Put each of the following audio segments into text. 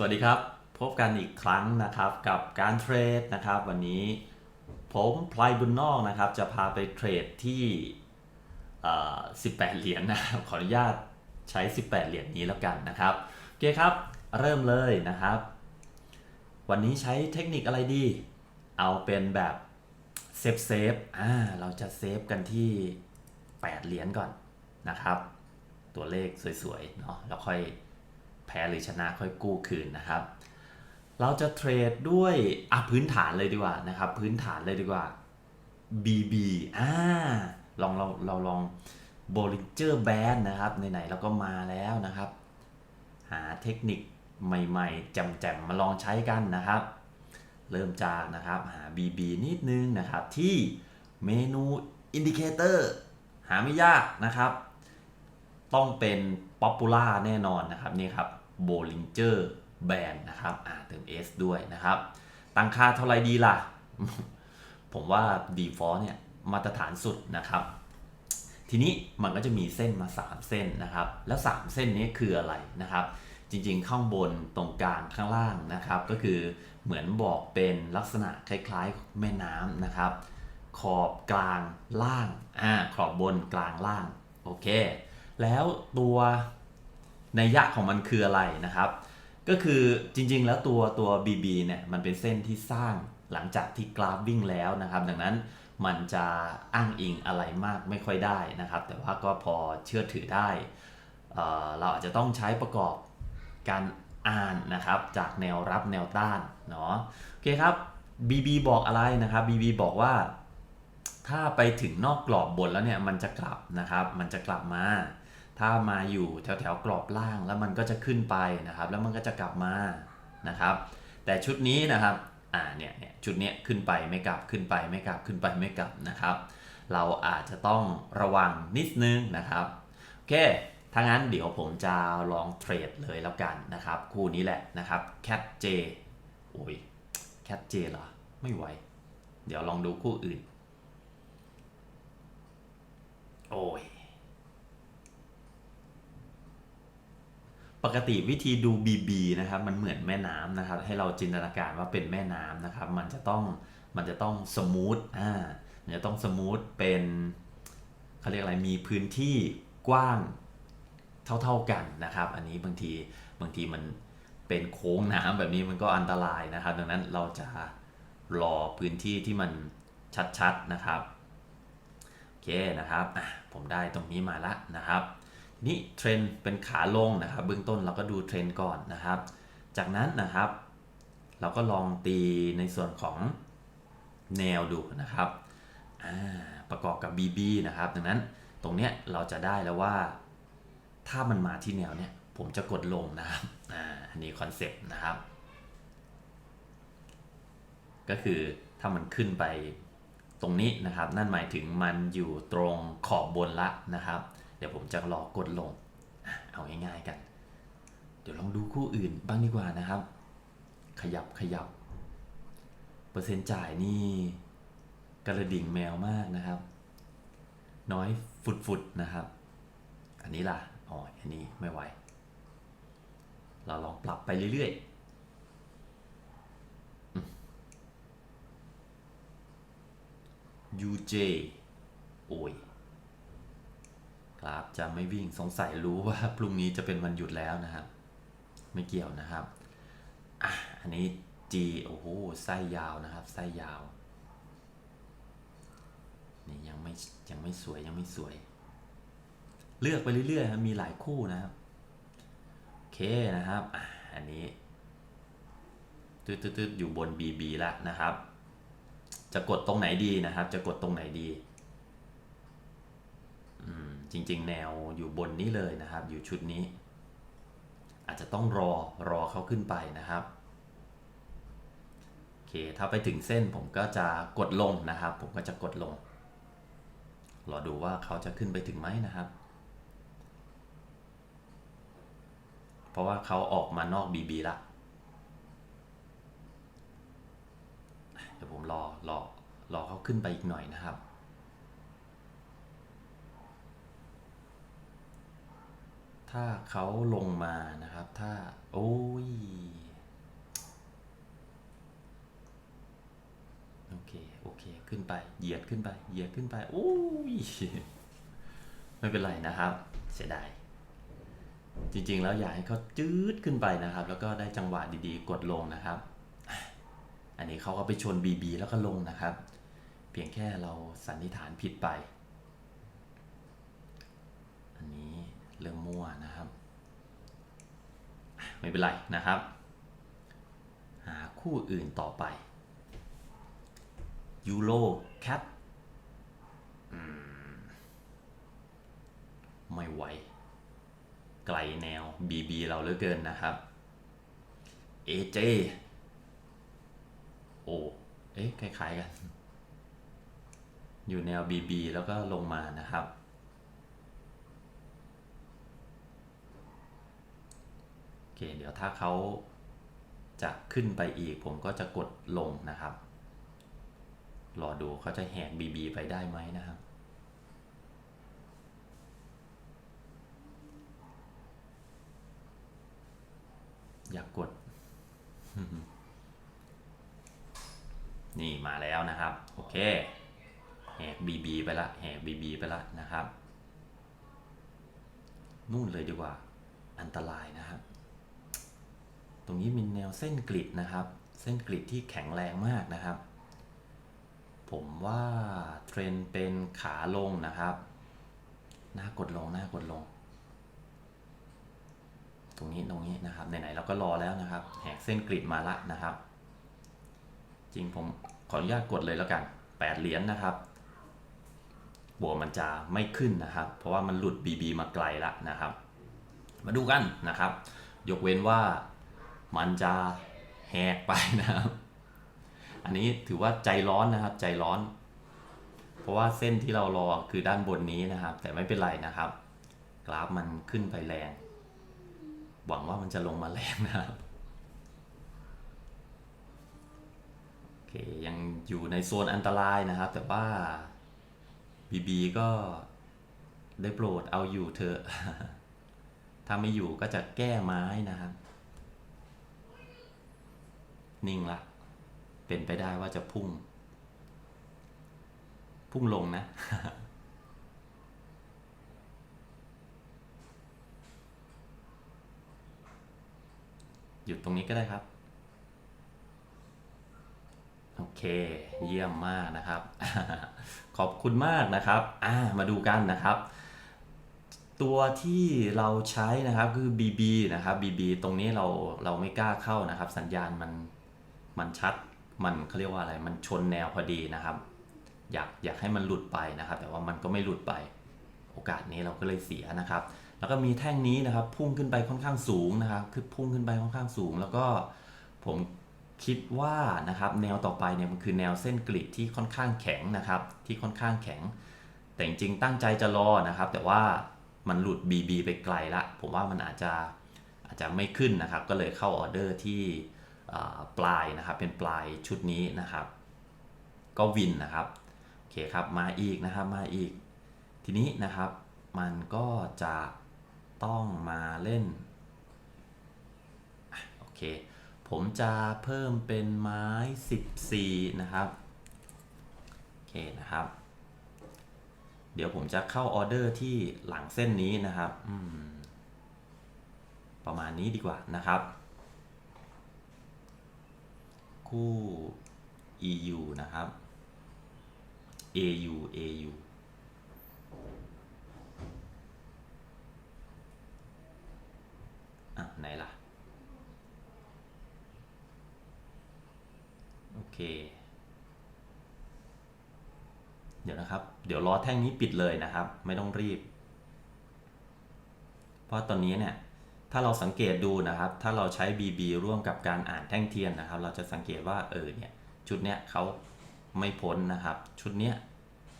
สวัสดีครับ พบกันอีกครั้งนะครับกับการเทรดนะครับ วันนี้ผมพลายบุญนอกนะครับ จะพาไปเทรดที่ 18 เหรียญนะครับ ขออนุญาตใช้ 18 เหรียญนี้แล้วกันนะครับโอเคครับ เริ่มเลยนะครับ วันนี้ใช้เทคนิคอะไรดี เอาเป็นแบบเซฟเซฟอ่าเราจะเซฟกันที่ 8 เหรียญก่อนนะครับ ตัวเลขสวยๆเนาะแล้วค่อย แพ้หรือชนะค่อยกู้คืนนะครับ เราจะเทรดด้วยอะพื้นฐานเลยดีกว่านะครับ พื้นฐานเลยดีกว่า BB อ่าลองเราเราลอง Bollinger Band นะครับไหนๆเราก็มาแล้วนะครับ หาเทคนิคใหม่ๆแจ่มๆมาลองใช้กันนะครับ เริ่มจากนะครับหา BB นิดนึงนะครับที่เมนูอินดิเคเตอร์หาไม่ยากนะครับ ต้องเป็น Popular แน่นอนนะครับนี่ครับ Bollinger Band นะครับอ่าเติม S ด้วยนะครับ ตั้งค่าเท่าไรดีล่ะ ผมว่า default เนี่ยมาตรฐานสุดนะครับ ทีนี้มันก็จะมีเส้นมา 3 เส้นนะครับ แล้ว 3 เส้นนี้คืออะไรนะครับ จริงๆ ข้างบนตรงกลางข้างล่างนะครับ ก็คือเหมือนบอกเป็นลักษณะคล้ายๆ แม่น้ำนะครับ ขอบกลางล่างอ่าขอบบนกลางล่าง โอเค แล้วตัว นัยยะของมันคืออะไรนะครับ ก็คือจริงๆ แล้วตัวตัว BB เนี่ยมันเป็นเส้นที่สร้างหลังจากที่กราฟวิ่งแล้วนะครับ ดังนั้นมันจะอ้างอิงอะไรมากไม่ค่อยได้นะครับ แต่ว่าก็พอเชื่อถือได้เอ่อเราอาจจะต้องใช้ประกอบการอ่านนะครับ จากแนวรับแนวต้านเนาะโอเคครับ BB บอกอะไรนะครับ BB บอกว่า ถ้าไปถึงนอกกรอบบนแล้วเนี่ยมันจะกลับนะครับ มันจะกลับมา ถ้ามาอยู่แถวแถวๆกรอบล่างแล้วมันก็จะขึ้นไปนะครับ แล้วมันก็จะกลับมานะครับ แต่ชุดนี้นะครับอ่าเนี่ยเนี่ยชุดเนี้ยขึ้นไปไม่กลับขึ้นไปไม่กลับขึ้นไปไม่กลับนะครับ เราอาจจะต้องระวังนิดนึงนะครับโอเคถ้างั้นเดี๋ยวผมจะลองเทรดเลยแล้วกันนะครับ คู่นี้แหละนะครับ Cat J โอ้ย Cat J เหรอ ไม่ไหว เดี๋ยวลองดูคู่อื่น โอ้ย ป กติวิธีดู BB นะครับมันเหมือนแม่น้ำนะครับ ให้เราจินตนาการว่าเป็นแม่น้ำนะครับ มันจะต้องมันจะต้องสมูทอ่ามันจะต้องสมูทเป็นเขาเรียกอะไรมีพื้นที่กว้างเท่าๆกันนะครับ อันนี้บางทีบางทีมันเป็นโค้งน้ำแบบนี้มันก็อันตรายนะครับ ดังนั้นเราจะรอพื้นที่ที่มันชัดๆนะครับโอเคนะครับอะผมได้ตรงนี้มาละนะครับ นี้เทรนเป็นขาลงนะครับ เบื้องต้นเราก็ดูเทรนก่อนนะครับ จากนั้นนะครับ เราก็ลองตีในส่วนของแนวดูนะครับอ่าประกอบกับ BB นะครับ ดังนั้นตรงเนี้ยเราจะได้แล้วว่า ถ้ามันมาที่แนวเนี้ยผมจะกดลงนะครับอ่าอันนี้คอนเซปต์นะครับ ก็คือถ้ามันขึ้นไปตรงนี้นะครับ นั่นหมายถึงมันอยู่ตรงขอบบนละนะครับ เดี๋ยวผมจะรอกดลง เอาง่ายๆกัน เดี๋ยวลองดูคู่อื่นบ้างดีกว่านะครับ ขยับขยับ เปอร์เซ็นต์จ่ายนี่กระดิ่งแมวมากนะครับ น้อยฟุดๆนะครับ อันนี้ล่ะอ๋ออันนี้ไม่ไหว เราลองปรับไปเรื่อยๆ UJ โอ้ย ครับจะไม่วิ่งสงสัยรู้ว่าพรุ่งนี้จะเป็นวันหยุดแล้วนะครับ ไม่เกี่ยวนะครับอะอันนี้ G โอ้โหไส้ยาวนะครับไส้ยาวนี่ยังไม่ยังไม่สวยยังไม่สวย เลือกไปเรื่อยๆครับมีหลายคู่นะครับโอเคนะครับอะอันนี้ตืดๆอยู่บน BB แล้วนะครับ จะกดตรงไหนดีนะครับ จะกดตรงไหนดี จริง ๆ แนวอยู่บนนี้เลยนะครับ อยู่ชุดนี้ อาจจะต้องรอรอเขาขึ้นไปนะครับโอเคถ้าไปถึงเส้นผมก็จะกดลงนะครับ ผมก็จะกดลงรอดูว่าเขาจะขึ้นไปถึงไหมนะครับ เพราะว่าเขาออกมานอก BB ละเดี๋ยวผมรอรอรอเขาขึ้นไปอีกหน่อยนะครับ ถ้าเขาลงมานะครับ ถ้า โอ้ย โอเค โอเค ขึ้นไป เหยียดขึ้นไป เหยียดขึ้นไป โอ้ย ไม่เป็นไรนะครับ เสียดาย จริงๆ แล้วอยากให้เขาจืดขึ้นไปนะครับ แล้วก็ได้จังหวะดีๆ กดลงนะครับ อันนี้เขาก็ไปชน BB แล้วก็ลงนะครับ เพียงแค่เราสันนิษฐานผิดไป เรื่องมั่วนะครับ ไม่เป็นไรนะครับ หาคู่อื่นต่อไปยูโรแคทไม่ไหว ไกลแนว BB เราเหลือเกินนะครับ AJ โอ้เอ๊ะคล้ายๆกัน อยู่แนว BB แล้วก็ลงมานะครับ โอ เคเดี๋ยวถ้าเขาจะขึ้นไปอีกผมก็จะกดลงนะครับ รอดูเขาจะแหก BB ไปได้ไหมนะครับ อยากกด นี่มาแล้วนะครับ โอเค แหก BB ไปละ แหก BB ไปละนะครับ นู่นเลยดีกว่า อันตรายนะครับ ตรงนี้มีแนวเส้นกริดนะครับ เส้นกริดที่แข็งแรงมากนะครับ ผมว่าเทรนเป็นขาลงนะครับ หน้ากดลงหน้ากดลง ตรงนี้ตรงนี้นะครับไหนๆเราก็รอแล้วนะครับ แหกเส้นกริดมาละนะครับ จริงผมขออนุญาตกดเลยแล้วกัน8เหรียญนะครับบัวมันจะไม่ขึ้นนะครับ เพราะว่ามันหลุด BB มาไกลละนะครับ มาดูกันนะครับ ยกเว้นว่า มันจะแหกไปนะครับ อันนี้ถือว่าใจร้อนนะครับ ใจร้อน เพราะว่าเส้นที่เรารอคือด้านบนนี้นะครับ แต่ไม่เป็นไรนะครับ กราฟมันขึ้นไปแรง หวังว่ามันจะลงมาแรงนะครับโอเคยังอยู่ในโซนอันตรายนะครับ แต่ว่า BB ก็ได้โปรดเอาอยู่เถอะถ้าไม่อยู่ก็จะแก้ไม้นะครับ นิ่งละ เป็นไปได้ว่าจะพุ่ง พุ่งลงนะ หยุดตรงนี้ก็ได้ครับ โอเค เยี่ยมมากนะครับ ขอบคุณมากนะครับ อ่า มาดูกันนะครับตัวที่เราใช้นะครับคือ BB นะครับ BB ตรงนี้เราเราไม่กล้าเข้านะครับ สัญญาณมัน มันชัดมันเขาเรียกว่าอะไรมันชนแนวพอดีนะครับ อยากอยากให้มันหลุดไปนะครับ แต่ว่ามันก็ไม่หลุดไป โอกาสนี้เราก็เลยเสียนะครับ แล้วก็มีแท่งนี้นะครับ พุ่งขึ้นไปค่อนข้างสูงนะครับ คือพุ่งขึ้นไปค่อนข้างสูง แล้วก็ผมคิดว่านะครับ แนวต่อไปเนี่ยมันคือแนวเส้นกริดที่ค่อนข้างแข็งนะครับ ที่ค่อนข้างแข็ง แต่จริงๆตั้งใจจะรอนะครับ แต่ว่ามันหลุด BB ไปไกลละผมว่ามันอาจจะอาจจะไม่ขึ้นนะครับ ก็เลยเข้าออเดอร์ที่ ปลายนะครับ เป็นปลายชุดนี้นะครับ ก็วินนะครับโอเคครับมาอีกนะครับมาอีก ทีนี้นะครับมันก็จะต้องมาเล่นโอเคผมจะเพิ่มเป็นไม้ 14 นะครับโอเคนะครับ เดี๋ยวผมจะเข้าออเดอร์ที่หลังเส้นนี้นะครับ ประมาณนี้ดีกว่านะครับ คู่ EU นะครับ AU AU อะไหนล่ะ โอเค เดี๋ยวนะครับ เดี๋ยวรอแท่งนี้ปิดเลยนะครับ ไม่ต้องรีบ เพราะตอนนี้เนี่ย ถ้าเราสังเกตดูนะครับ ถ้าเราใช้ BB ร่วมกับการอ่านแท่งเทียนนะครับ เราจะสังเกตว่าเออเนี่ยชุดเนี้ยเขาไม่พ้นนะครับ ชุดเนี้ย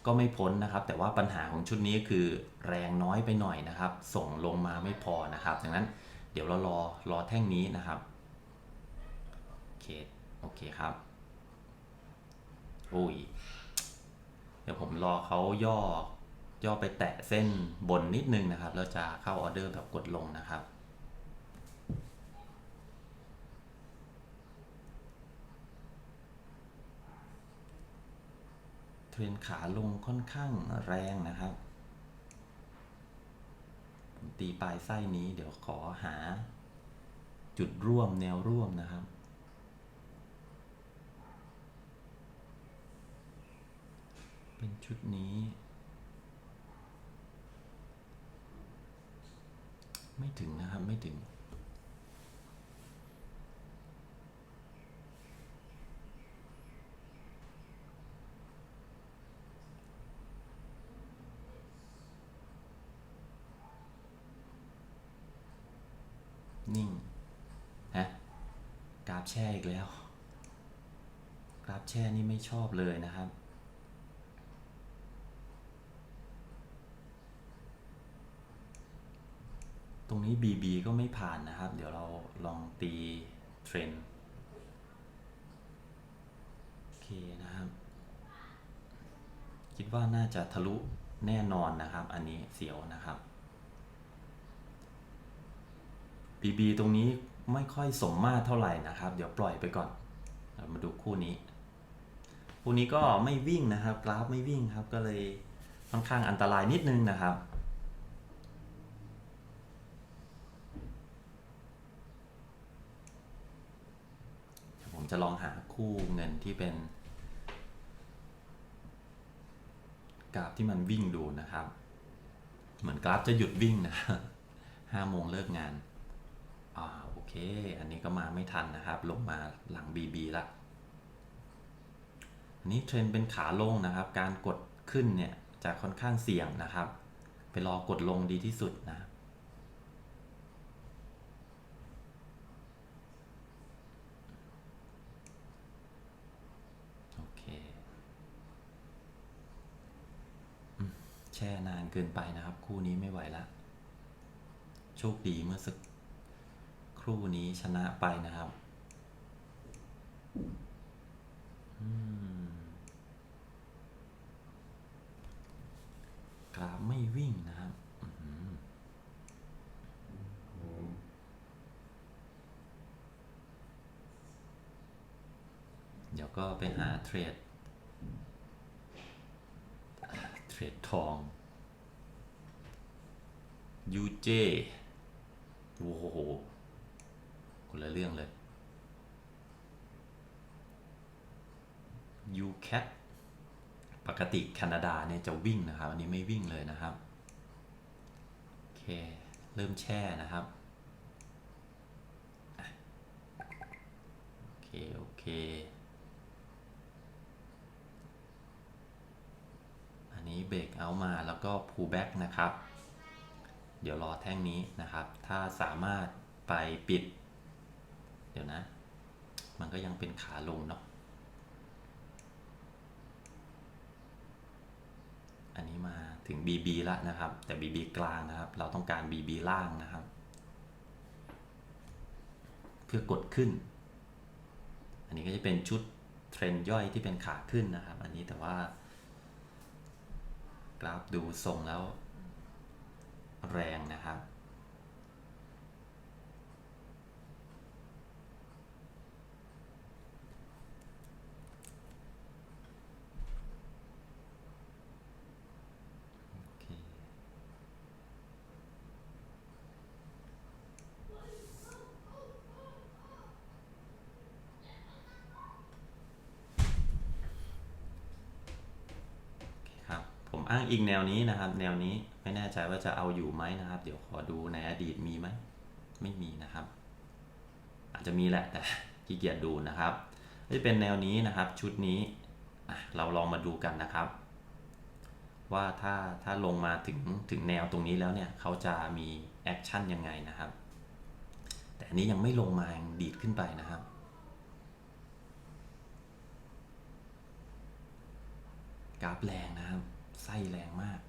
ก็ไม่พ้นนะครับ แต่ว่าปัญหาของชุดนี้คือแรงน้อยไปหน่อยนะครับ ส่งลงมาไม่พอนะครับ ดังนั้นเดี๋ยวเรารอรอแท่งนี้นะครับโอเคโอเคครับอุ้ยเดี๋ยวผมรอเขาย่อย่อไปแตะเส้นบนนิดนึงนะครับ แล้วจะเข้าออเดอร์แบบกดลงนะครับ รนขาลงค่อนข้างแรงนะครับ ผมตีปลายไส้นี้เดี๋ยวขอหา จุดร่วมแนวร่วมนะครับ เป็นชุดนี้ ไม่ถึงนะครับไม่ถึง นิ่ง ฮะ กราฟแช่อีกแล้ว กราฟแช่นี่ไม่ชอบเลยนะครับ ตรงนี้ BB ก็ไม่ผ่านนะครับ เดี๋ยวเราลองตีเทรนด์โอเคนะครับ คิดว่าน่าจะทะลุแน่นอนนะครับ อันนี้เสียวนะครับ BB ตรงนี้ ไม่ค่อยสมมาตรเท่าไหร่นะครับ เดี๋ยวปล่อยไปก่อนเรามาดูคู่นี้ คู่นี้ก็ไม่วิ่งนะครับ กราฟไม่วิ่งครับ ก็เลยค่อนข้างอันตรายนิดนึงนะครับผมจะลองหาคู่เงินที่เป็น กราฟที่มันวิ่งดูนะครับ เหมือนกราฟจะหยุดวิ่งนะห้าโมงเลิกงานอ่าโอ เค อันนี้ก็มาไม่ทันนะครับ ลงมาหลัง BB ละ อันนี้เทรนเป็นขาลงนะครับ การกดขึ้นเนี่ยจะค่อนข้างเสี่ยงนะครับ ไปรอกดลงดีที่สุดนะโอเคแช่นานเกินไปนะครับ คู่นี้ไม่ไหวละ โชคดีเมื่อสัก รู่นี้ชนะไปนะครับกราฟไม่วิ่งนะครับเดี๋ยวก็ไปหาเทรด เทรดทอง UJ โอ้โห คนละเรื่องเลย UCAT ปกติแคนาดาเนี่ยจะวิ่งนะครับอันนี้ไม่วิ่งเลยนะครับ โอเค เริ่มแช่นะครับ โอเค โอเค อันนี้เบรกเอามาแล้วก็ pull back นะครับ เดี๋ยวรอแท่งนี้นะครับ ถ้าสามารถไปปิด เดี๋ยวนะ มันก็ยังเป็นขาลงเนาะ อันนี้มาถึง BB ละนะครับ แต่ BB กลางนะครับ เราต้องการ BB ล่างนะครับ เพื่อกดขึ้น อันนี้ก็จะเป็นชุดเทรนย่อยที่เป็นขาขึ้นนะครับ อันนี้แต่ว่ากราฟดูทรงแล้วแรงนะครับ โอเค โอเคครับ ผม อ้างอิงแนวนี้นะครับ แนวนี้ไม่แน่ใจว่าจะเอาอยู่ไหมนะครับ เดี๋ยวขอดูในอดีตมีไหมไม่มีนะครับ อาจจะมีแหละแต่ขี้เกียจดูนะครับก็จะเป็นแนวนี้นะครับชุดนี้เราลองมาดูกันนะครับ ว่าถ้าถ้าลงมาถึงถึงแนวตรงนี้แล้วเนี่ยเขาจะมีแอคชั่นยังไงนะครับ แต่อันนี้ยังไม่ลงมาดีดขึ้นไปนะครับกราฟแรงนะครับ ไส้แรงมาก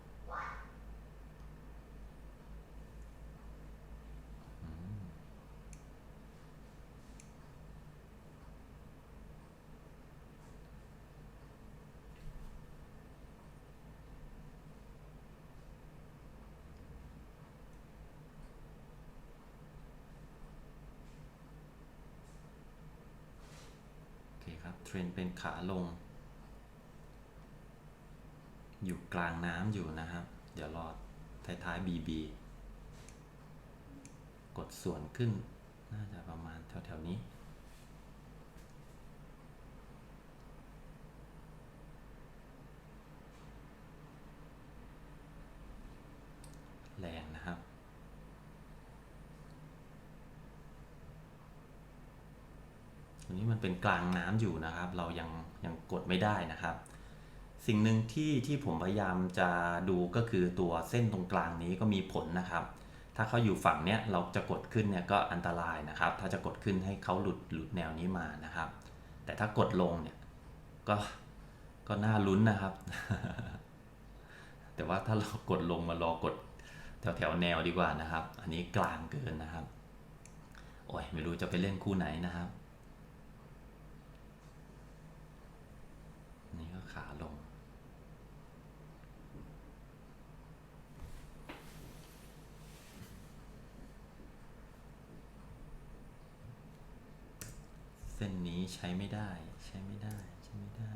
โอเคครับ เทรนเป็นขาลง อยู่กลางน้ำอยู่นะครับ เดี๋ยวรอท้ายๆ BB กดส่วนขึ้น น่าจะประมาณแถวๆนี้ แรงนะครับอันนี้มันเป็นกลางน้ำอยู่นะครับ เรายังยังกดไม่ได้นะครับ สิ่งหนึ่งที่ที่ผมพยายามจะดูก็คือตัวเส้นตรงกลางนี้ก็มีผลนะครับ ถ้าเขาอยู่ฝั่งเนี้ยเราจะกดขึ้นเนี่ยก็อันตรายนะครับ ถ้าจะกดขึ้นให้เขาหลุดหลุดแนวนี้มานะครับ แต่ถ้ากดลงเนี่ยก็ก็น่าลุ้นนะครับ แต่ว่าถ้าเรากดลงมารอกดแถวแถวแนวดีกว่านะครับ อันนี้กลางเกินนะครับ โอ้ยไม่รู้จะไปเล่นคู่ไหนนะครับ นี่ก็ขาลง เส้นนี้ ใช้ไม่ได้ ใช้ไม่ได้ ใช้ไม่ได้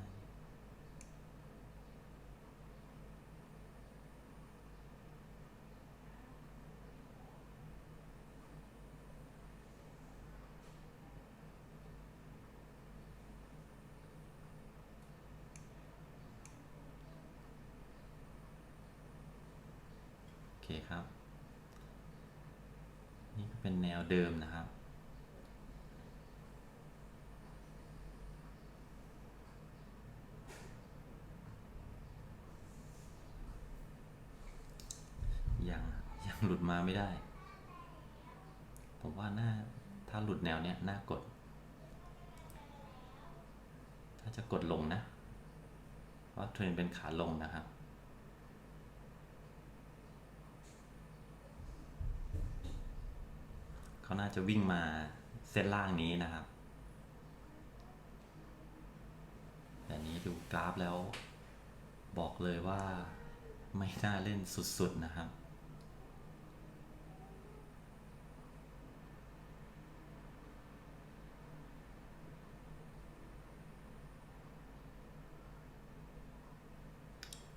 โอเคครับ นี่ก็เป็นแนวเดิมนะครับ ยังยัง หลุดมาไม่ได้ ผมว่าน่าถ้าหลุดแนวเนี้ยน่ากด ถ้าจะกดลงนะเพราะเทรนเป็นขาลงนะครับเขาน่าจะวิ่งมาเส้นล่างนี้นะครับแต่นี้ดูกราฟแล้ว บอกเลยว่าไม่น่าเล่นสุดๆนะครับ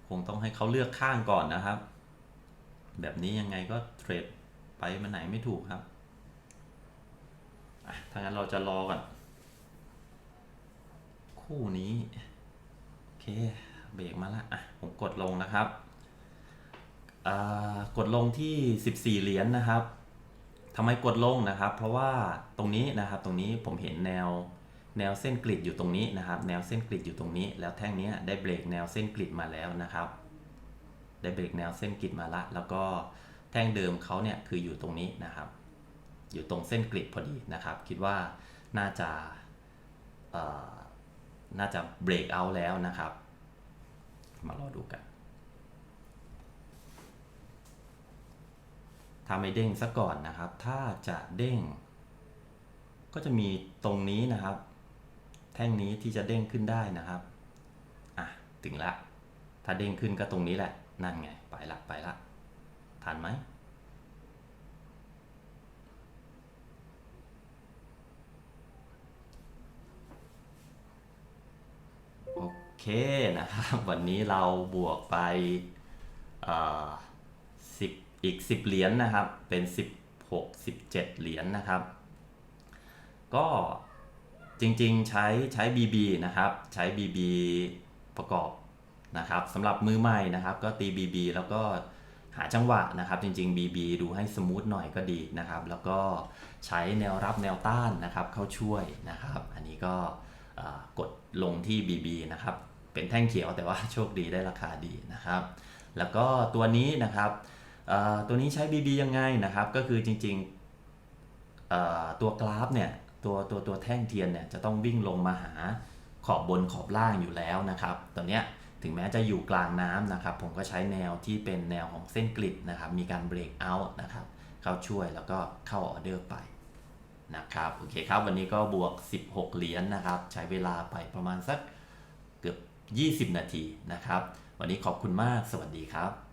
คงต้องให้เขาเลือกข้างก่อนนะครับ แบบนี้ยังไงก็เทรดไปมาไหนไม่ถูกครับถ้างั้นเราจะรอก่อน คู่นี้ โอเค เบรกมาละอะผมกดลงนะครับกดลงที่ 14 เหรียญนะครับทำไมกดลงนะครับ เพราะว่าตรงนี้นะครับตรงนี้ผมเห็นแนว แนวเส้นกริดอยู่ตรงนี้นะครับ แนวเส้นกริดอยู่ตรงนี้ แล้วแท่งนี้ได้เบรกแนวเส้นกริดมาแล้วนะครับ ได้เบรกแนวเส้นกริดมาละ แล้วก็แท่งเดิมเขาเนี่ยคืออยู่ตรงนี้นะครับ อยู่ตรงเส้นกริดพอดีนะครับ คิดว่าน่าจะน่าจะเบรกเอาแล้วนะครับ มารอดูกันถ้าไม่เด้งซะก่อนนะครับ ถ้าจะเด้ง ก็จะมีตรงนี้นะครับ แท่งนี้ที่จะเด้งขึ้นได้นะครับ อะ ถึงละ ถ้าเด้งขึ้นก็ตรงนี้แหละ นั่นไง ไปละไปละทันไหม โอเคนะครับ วันนี้เราบวกไปสิบอีก 10 เหรียญนะครับ เป็น 16 17 เหรียญนะครับ ก็ จริงๆใช้ใช้ BB นะครับ ใช้ BB ประกอบนะครับสำหรับมือใหม่นะครับ ก็ตี BB แล้วก็หาจังหวะนะครับ จริง ๆ BB ดูให้สมูทหน่อยก็ดีนะครับ แล้วก็ใช้แนวรับแนวต้านนะครับ เข้าช่วยนะครับ อันนี้ก็กดลงที่ BB นะครับ เป็นแท่งเขียวแต่ว่าโชคดีได้ราคาดีนะครับ แล้วก็ตัวนี้นะครับตัวนี้ใช้ BB ยังไงนะครับ ก็คือจริงๆตัวกราฟเนี่ย ตัวตัวตัวแท่งเทียนเนี่ยจะต้องวิ่งลงมาหาขอบบนขอบล่างอยู่แล้วนะครับตัวเนี้ยถึงแม้จะอยู่กลางน้ำนะครับ ผมก็ใช้แนวที่เป็นแนวของเส้นกริดนะครับ มีการเบรกเอาท์นะครับ เข้าช่วยแล้วก็เข้าออเดอร์ไปนะครับโอเคครับวันนี้ก็บวก 16 เหรียญนะครับ ใช้เวลาไปประมาณสักเกือบ 20 นาทีนะครับ วันนี้ขอบคุณมากสวัสดีครับ